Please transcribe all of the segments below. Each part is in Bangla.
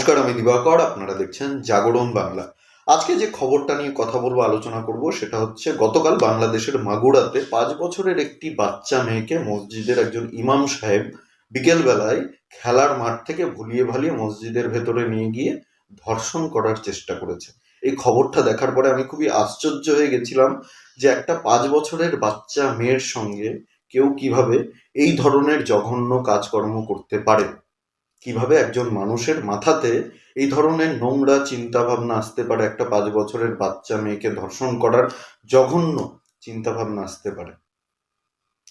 নমস্কার, আমি দিবাকর আপনারা দেখছেন জাগরণ বাংলা। আজকে যে খবরটা নিয়ে কথা বলব, আলোচনা করব, সেটা হচ্ছে গতকাল বাংলাদেশের মাগুরাতে পাঁচ বছরের একটি বাচ্চা মেয়েকে মসজিদের একজন ইমাম সাহেব বিকেলবেলায় খেলার মাঠ থেকে ভুলিয়ে ভালিয়ে মসজিদের ভেতরে নিয়ে গিয়ে ধর্ষণ করার চেষ্টা করেছে। এই খবরটা দেখার পরে আমি খুবই আশ্চর্য হয়ে গেছিলাম যে একটা পাঁচ বছরের বাচ্চা মেয়ের সঙ্গে কেউ কীভাবে এই ধরনের জঘন্য কাজকর্ম করতে পারে। কীভাবে একজন মানুষের মাথাতে এই ধরনের নোংরা চিন্তা ভাবনা আসতে পারে, একটা পাঁচ বছরের বাচ্চা মেয়েকে ধর্ষণ করার জঘন্য চিন্তা ভাবনা আসতে পারে।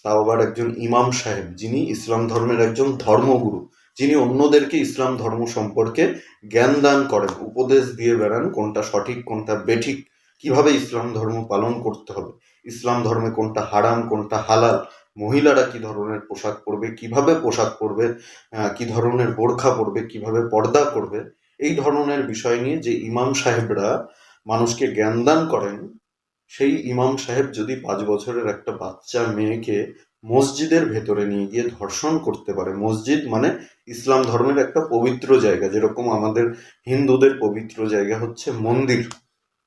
তাও আবার একজন ইমাম সাহেব, যিনি ইসলাম ধর্মের একজন ধর্মগুরু, যিনি অন্যদেরকে ইসলাম ধর্ম সম্পর্কে জ্ঞান দান করেন, উপদেশ দিয়ে বেড়ান কোনটা সঠিক, কোনটা বেঠিক, কীভাবে ইসলাম ধর্ম পালন করতে হবে, ইসলাম ধর্মে কোনটা হারাম, কোনটা হালাল মহিলারা কি ধরনের পোশাক পরবে, কীভাবে পোশাক পরবে কি ধরনের বোরখা পরবে, কীভাবে পর্দা করবে, এই ধরনের বিষয় নিয়ে যে ইমাম সাহেবরা মানুষকে জ্ঞানদান করেন, সেই ইমাম সাহেব যদি পাঁচ বছরের একটা বাচ্চা মেয়েকে মসজিদের ভেতরে নিয়ে গিয়ে ধর্ষণ করতে পারে, মসজিদ মানে ইসলাম ধর্মের একটা পবিত্র জায়গা, যেরকম আমাদের হিন্দুদের পবিত্র জায়গা হচ্ছে মন্দির,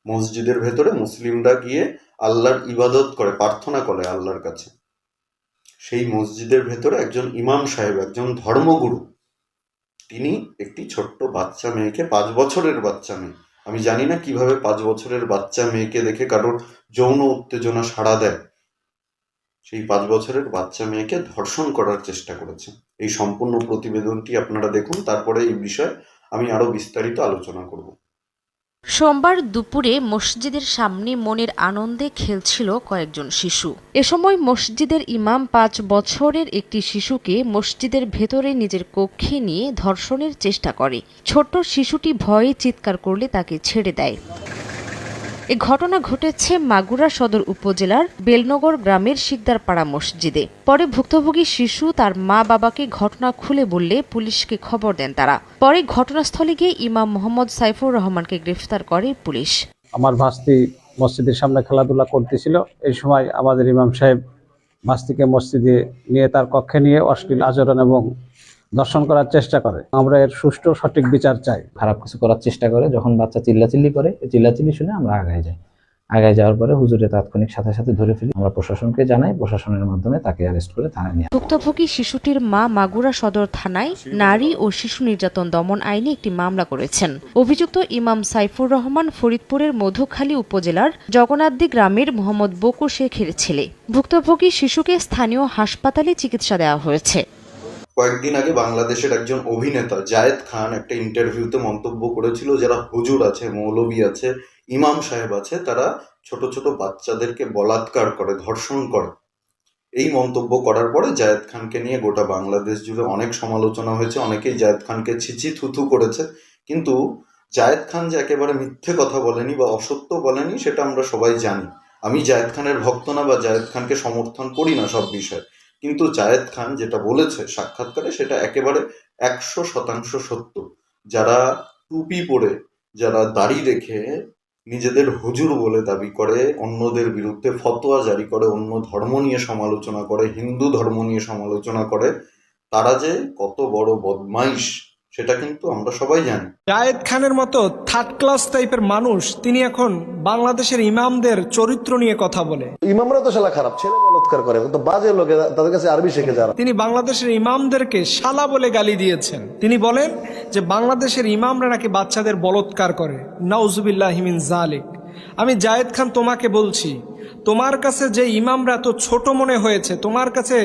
মসজিদের ভেতরে মুসলিমরা গিয়ে আল্লাহর ইবাদত করে, প্রার্থনা করে আল্লাহর কাছে। সেই মসজিদের ভেতরে একজন ইমাম সাহেব, একজন ধর্মগুরু। তিনি একটি ছোট্ট বাচ্চা মেয়েকে, পাঁচ বছরের বাচ্চা মেয়ে। আমি জানি না কীভাবে পাঁচ বছরের বাচ্চা মেয়েকে দেখে কারোর যৌন উত্তেজনা সাড়া দেয়। সেই পাঁচ বছরের বাচ্চা মেয়েকে ধর্ষণ করার চেষ্টা করেছে। এই সম্পূর্ণ প্রতিবেদনটি আপনারা দেখুন, তারপরে এই বিষয়ে আমি আরও বিস্তারিত আলোচনা করব। সোমবার দুপুরে মসজিদের সামনে মনের আনন্দে খেলছিল কয়েকজন শিশু। এ সময় মসজিদের ইমাম পাঁচ বছরের একটি শিশুকে মসজিদের ভেতরে নিজের কক্ষে নিয়ে ধর্ষণের চেষ্টা করে। ছোট্ট শিশুটি ভয়ে চিৎকার করলে তাকে ছেড়ে দেয়। এ ঘটনা ঘটেছে মাগুরা সদর উপজেলার বেলনগর গ্রামের শিকদারপাড়া মসজিদে। পরে ভুক্তভোগী শিশু তার মা বাবাকে ঘটনা খুলে বললে পুলিশকে খবর দেন তারা। পরে ঘটনাস্থলে গিয়ে ইমাম মোহাম্মদ সাইফুর রহমানকে গ্রেফতার করে পুলিশ। আমার ভাস্তি মসজিদের সামনে খেলাধুলা করতেছিল। এই সময় আমাদের ইমাম সাহেব ভাস্তিকে মসজিদে নিয়ে তার কক্ষে নিয়ে অশ্লীল আচরণ এবং দর্শন করার চেষ্টা করে। আমরা এর সুষ্ঠু সঠিক বিচার চাই। খারাপ কিছু করার চেষ্টা করে যখন বাচ্চা চিল্লাচিল্লি করে এই চিল্লাচিল্লি শুনে আমরা আগায় যাই। আগায় যাওয়ার পরে হুজুরে তাৎক্ষণিক সাথে সাথে ধরে ফেলি। আমরা প্রশাসনকে জানাই প্রশাসনের মাধ্যমে তাকে অ্যারেস্ট করে থানায় নিয়ে ভুক্তভোগী শিশুটির মা মাগুরা সদর থানায় নারী ও শিশু নির্যাতন দমন আইনে একটি মামলা করেছেন। অভিযুক্ত ইমাম সাইফুর রহমান ফরিদপুরের মধুখালী উপজেলার জগন্নাথদি গ্রামের মোহাম্মদ বকু শেখের ছেলে। ভুক্তভোগী শিশুকে স্থানীয় হাসপাতালে চিকিৎসা দেওয়া হয়েছে। কয়েকদিন আগে বাংলাদেশের একজন অভিনেতা জায়েদ খান একটা ইন্টারভিউতে মন্তব্য করেছিল, যারা হুজুর আছে, মৌলবী আছে, ইমাম সাহেব আছে, তারা ছোট ছোট বাচ্চাদেরকে বলাৎকার করে, ধর্ষণ করে। এই মন্তব্য করার পরে জায়েদ খানকে নিয়ে গোটা বাংলাদেশ জুড়ে অনেক সমালোচনা হয়েছে, অনেকেই জায়েদ খানকে ছিচি থুথু করেছে। কিন্তু জায়েদ খান যে একেবারে মিথ্যে কথা বলেনি বা অসত্য বলেনি, সেটা আমরা সবাই জানি। আমি জায়েদ খানের ভক্ত না বা জায়েদ খানকে সমর্থন করি না সব বিষয়ে। কিন্তু জায়েদ খান যেটা বলেছে সাক্ষাৎকারে, সেটা একেবারে একশো শতাংশ সত্য। যারা টুপি পরে, যারা দাড়ি রেখে নিজেদের হুজুর বলে দাবি করে, অন্যদের বিরুদ্ধে ফতোয়া জারি করে, অন্য ধর্ম নিয়ে সমালোচনা করে, হিন্দু ধর্ম নিয়ে সমালোচনা করে, তারা যে কত বড় বদমাইশ। সেটা কিন্তু আমরা সবাই জানি। জায়েদ খানের মতো থার্ড ক্লাস টাইপের মানুষ তিনি এখন বাংলাদেশের ইমামদের চরিত্র নিয়ে কথা বলে। ইমামরা তো শালা খারাপ ছেলে বলৎকার করে তো বাজে লোকে তাদের কাছে আরবি শিখে যারা। তিনি বাংলাদেশের ইমামদেরকে শালা বলে গালি দিয়েছেন। তিনি বলেন যে বাংলাদেশের ইমামরা নাকি বাচ্চাদের বলৎকার করে। নাউজুবিল্লাহ হিমিন জালিক আমি জায়েদ খান তোমাকে বলছি তোমার কাছে যে ইমামরা এত ছোট মনে হয়েছে তোমার কাছে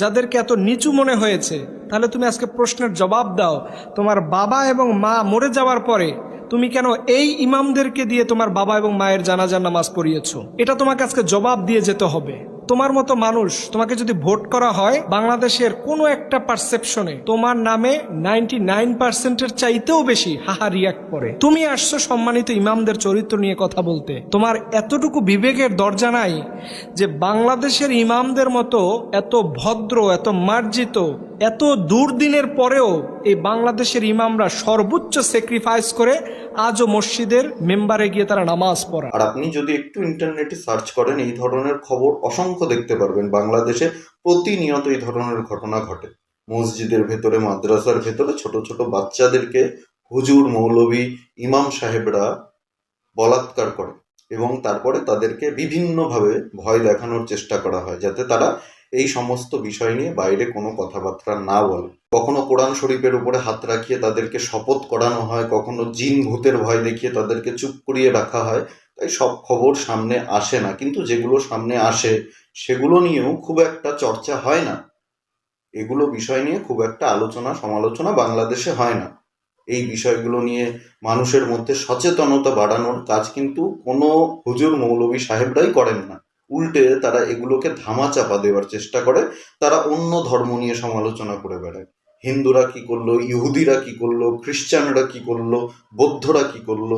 যাদেরকে এত নিচু মনে হয়েছে তাহলে তুমি আজকে প্রশ্নের জবাব দাও। তোমার বাবা এবং মা মরে যাওয়ার পরে তুমি কেন এই ইমামদেরকে দিয়ে তোমার বাবা এবং মায়ের জানাজার নামাজ পড়িয়েছ? এটা তোমাকে আজকে জবাব দিয়ে যেতে হবে। তোমার মতো মানুষ তোমাকে যদি ভোট করা হয়, বাংলাদেশের কোনো একটা পারসেপশনে তোমার নামে নাইনটি নাইন পার্সেন্টের চাইতেও বেশি হাহা রিয়াক্ট করে। তুমি আসছো সম্মানিত ইমামদের চরিত্র নিয়ে কথা বলতে। তোমার এতটুকু বিবেকের দরজা নাই যে বাংলাদেশের ইমামদের মতো এত ভদ্র, এত মার্জিত, এত দুর্দিনের পরেও এই বাংলাদেশের ইমামরা সর্বোচ্চ স্যাক্রিফাইস করে আজও মসজিদের মেম্বারে গিয়ে তারা নামাজ পড়া আর আপনি যদি একটু ইন্টারনেটে সার্চ করেন, এই ধরনের খবর অসংখ্য দেখতে পারবেন। বাংলাদেশে প্রতিনিয়ত এই ধরনের ঘটনা ঘটে। মসজিদের ভেতরে, মাদ্রাসার ভেতরে ছোট ছোট বাচ্চাদেরকে হুজুর, মৌলবী, ইমাম সাহেবরা বলাৎকার করে এবং তারপরে তাদেরকে বিভিন্নভাবে ভয় দেখানোর চেষ্টা করা হয়, যাতে তারা এই সমস্ত বিষয় নিয়ে বাইরে কোনো কথাবার্তা না বলে। কখনো কোরআন শরীফের উপরে হাত রাখিয়ে তাদেরকে শপথ করানো হয়, কখনো জিন ভূতের ভয় দেখিয়ে তাদেরকে চুপ করিয়ে রাখা হয়, তাই সব খবর সামনে আসে না। কিন্তু যেগুলো সামনে আসে, সেগুলো নিয়েও খুব একটা চর্চা হয় না। এগুলো বিষয় নিয়ে খুব একটা আলোচনা সমালোচনা বাংলাদেশে হয় না। এই বিষয়গুলো নিয়ে মানুষের মধ্যে সচেতনতা বাড়ানোর কাজ কিন্তু কোনো হুজুর মৌলবী সাহেবরাই করেন না। উল্টে তারা এগুলোকে ধামাচাপা দেওয়ার চেষ্টা করে, তারা অন্য ধর্ম নিয়ে সমালোচনা করে বেড়ায়। হিন্দুরা কি করল, ইহুদিরা কি করল, খ্রিস্টানরা কি করল, বৌদ্ধরা কি করল?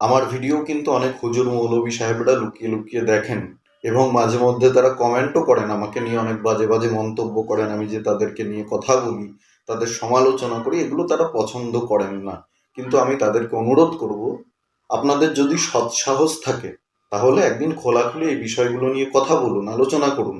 আমার ভিডিও কিন্তু অনেক হুজুর মৌলবী সাহেবরা লুকিয়ে লুকিয়ে দেখেন এবং মাঝে মধ্যে তারা কমেন্টও করেন, আমাকে নিয়ে অনেক বাজে বাজে মন্তব্য করেন, আমি যে তাদেরকে নিয়ে কথা বলি, তাদের সমালোচনা করি, এগুলো তারা পছন্দ করেন না। কিন্তু আমি তাদেরকে অনুরোধ করব, আপনাদের যদি সৎসাহস থাকে তাহলে একদিন খোলাখুলি এই বিষয়গুলো নিয়ে কথা বলুন আলোচনা করুন।